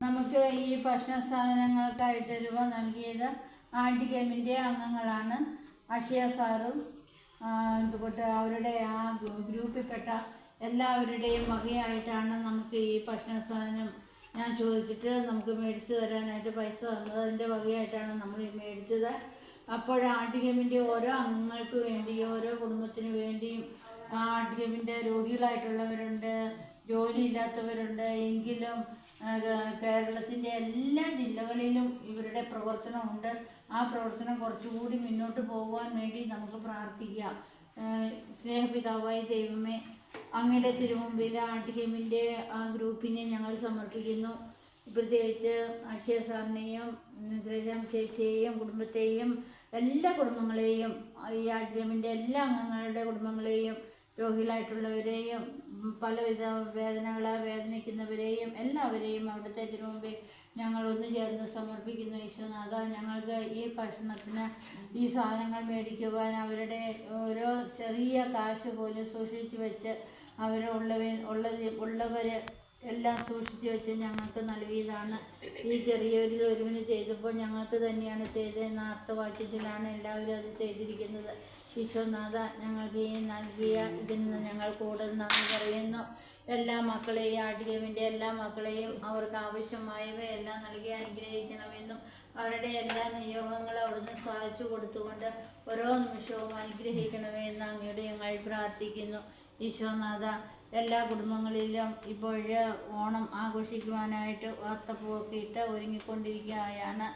നമുക്ക് ഈ ഭക്ഷണ സാധനങ്ങൾക്കായിട്ട് രൂപ നൽകിയത് ആന്റി ഗെയിമിന്റെ അംഗങ്ങളാണ് അക്ഷയ സാറും എന്തുകൊണ്ട് അവരുടെ ആ ഗ്രൂ- ഗ്രൂപ്പിൽപ്പെട്ട എല്ലാവരുടെയും വകയായിട്ടാണ് നമുക്ക് ഈ ഭക്ഷണ സാധനം ഞാൻ ചോദിച്ചിട്ട് നമുക്ക് മേടിച്ച് തരാനായിട്ട് പൈസ തന്നത്. അതിന്റെ വകയായിട്ടാണ് നമ്മൾ മേടിച്ചത്. അപ്പോൾ ആർട്ട് ഗെയിമിന്റെ ഓരോ അംഗങ്ങൾക്ക് വേണ്ടി ഓരോ കുടുംബത്തിന് വേണ്ടിയും ആർട്ട് ഗെയിമിന്റെ രോഗികളായിട്ടുള്ളവരുണ്ട് ജോലിയില്ലാത്തവരുണ്ട് എങ്കിലും കേരളത്തിന്റെ എല്ലാ ജില്ലകളിലും ഇവരുടെ പ്രവർത്തനമുണ്ട് ആ പ്രവർത്തനം കുറച്ചുകൂടി മുന്നോട്ട് പോകുവാൻ വേണ്ടി നമുക്ക് പ്രാർത്ഥിക്കാം. സ്നേഹപിതാവായ ദൈവമേ അങ്ങയുടെ തിരുമുമ്പിൽ ആർട്ട് ഗെയിമിന്റെ ആ ഗ്രൂപ്പിനെ ഞങ്ങൾ സമർപ്പിക്കുന്നു. പ്രത്യേകിച്ച് അക്ഷയ സാറിനെയും ഗ്രജാം ചേച്ചിയെയും കുടുംബത്തെയും എല്ലാ കുടുംബങ്ങളെയും ഈ ആർട്ട് ഗെയിമിന്റെ എല്ലാ അംഗങ്ങളുടെ കുടുംബങ്ങളെയും രോഗികളായിട്ടുള്ളവരെയും പലവിധ വേദനകളാൽ വേദനിക്കുന്നവരെയും എല്ലാവരെയും അവിടുത്തെ തിരുമുമ്പിൽ ഞങ്ങൾ ഒന്ന് ചേർന്ന് സമർപ്പിക്കുന്നു ഈശ്വനാഥ ഞങ്ങൾക്ക് ഈ ഭക്ഷണത്തിന് ഈ സാധനങ്ങൾ മേടിക്കുവാൻ അവരുടെ ഓരോ ചെറിയ കാശ് പോലും സൂക്ഷിച്ചു വെച്ച് അവരുള്ളവ ഉള്ളത് ഉള്ളവർ എല്ലാം സൂക്ഷിച്ച് വെച്ച് ഞങ്ങൾക്ക് നൽകിയതാണ്. ഈ ചെറിയൊരു ഒരുവിന് ചെയ്തപ്പോൾ ഞങ്ങൾക്ക് തന്നെയാണ് ചെയ്തതെന്ന അർത്ഥവാക്യത്തിലാണ് എല്ലാവരും അത് ചെയ്തിരിക്കുന്നത്. ഈശോനാഥ ഞങ്ങൾക്ക് ഈ നൽകിയ ഇതിൽ നിന്ന് ഞങ്ങൾ കൂടുതൽ നന്ദി പറയുന്നു. എല്ലാ മക്കളെയും ആട്ടികവിന്റെ എല്ലാ മക്കളെയും അവർക്ക് ആവശ്യമായവയെല്ലാം നൽകി അനുഗ്രഹിക്കണമെന്നും അവരുടെ എല്ലാ നിയോഗങ്ങളും അവിടുന്ന് സാധിച്ചു കൊടുത്തുകൊണ്ട് ഓരോ നിമിഷവും അനുഗ്രഹിക്കണമേ എന്ന് അങ്ങയോട് ഞങ്ങൾ പ്രാർത്ഥിക്കുന്നു. ഈശോനാഥ എല്ലാ കുടുംബങ്ങളിലും ഇപ്പോൾ ഓണം ആഘോഷിക്കുവാനായിട്ട് വാർത്തപ്പൂവൊക്കെ ഇട്ട് ഒരുങ്ങിക്കൊണ്ടിരിക്കുകയാണ്.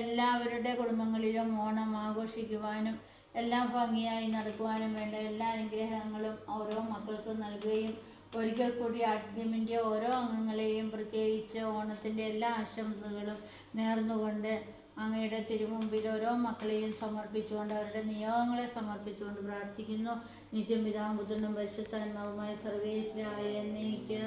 എല്ലാവരുടെ കുടുംബങ്ങളിലും ഓണം ആഘോഷിക്കുവാനും എല്ലാം ഭംഗിയായി നടക്കുവാനും വേണ്ട എല്ലാ അനുഗ്രഹങ്ങളും ഓരോ മക്കൾക്കും നൽകുകയും ഒരിക്കൽ കൂടി ആർട്ടിമിന്റെ ഓരോ അംഗങ്ങളെയും പ്രത്യേകിച്ച് ഓണത്തിന്റെ എല്ലാ ആശംസകളും നേർന്നുകൊണ്ട് അങ്ങയുടെ തിരുമുമ്പിൽ ഓരോ മക്കളെയും സമർപ്പിച്ചുകൊണ്ട് അവരുടെ നിയോഗങ്ങളെ സമർപ്പിച്ചുകൊണ്ട് പ്രാർത്ഥിക്കുന്നു. നിത്യം പിതാവും പുത്രനും പരിശുദ്ധാത്മാവുമായ സർവേശ്വരായ എന്നേക്ക്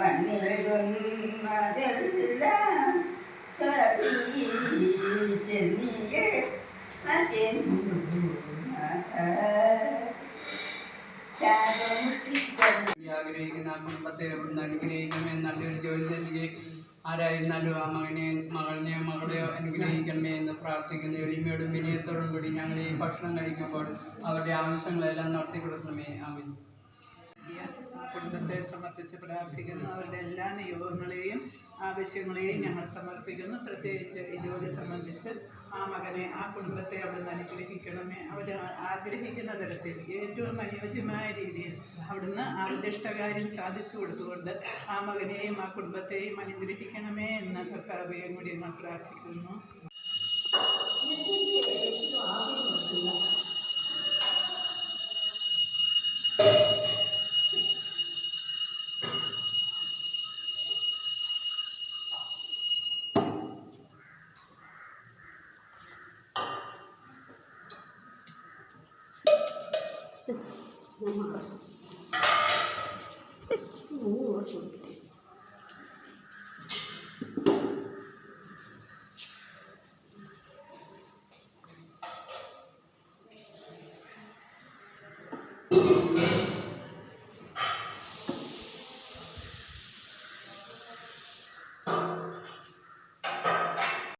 ആമേൻ വന്നിടുന്നതെല്ലാം ചതിയെ ആഗ്രഹിക്കുന്ന ആ കുടുംബത്തെ അവിടുന്ന് അനുഗ്രഹിക്കണമേ നല്ലൊരു ജോലി നൽകി. ആരായിരുന്നാലും ആ മകനെയും മകളിനെയോ മകളെയോ അനുഗ്രഹിക്കണമേ എന്ന് പ്രാർത്ഥിക്കുന്ന എളിമയോടും വിനയത്തോടും കൂടി ഞങ്ങൾ ഈ ഭക്ഷണം കഴിക്കുമ്പോൾ അവരുടെ ആവശ്യങ്ങളെല്ലാം നടത്തി കൊടുക്കണമേ. അവൻ കുടുംബത്തെ സമർപ്പിച്ച് പ്രാർത്ഥിക്കുന്ന. അവരുടെ എല്ലാ നിയോഗങ്ങളെയും ആവശ്യങ്ങളെയും ഞങ്ങൾ സമർപ്പിക്കുന്നു. പ്രത്യേകിച്ച് ഈ ജോലി സംബന്ധിച്ച് ആ മകനെ ആ കുടുംബത്തെ അവിടുന്ന് അനുഗ്രഹിക്കണമേ. അവർ ആഗ്രഹിക്കുന്ന തരത്തിൽ ഏറ്റവും അനുയോജ്യമായ രീതിയിൽ അവിടുന്ന് ആ ഉദ്ദിഷ്ടകാര്യം സാധിച്ചു കൊടുത്തുകൊണ്ട് ആ മകനെയും ആ കുടുംബത്തെയും അനുഗ്രഹിക്കണമേ എന്ന് കർത്താവെയും കൂടി ഞങ്ങൾ പ്രാർത്ഥിക്കുന്നു. うん。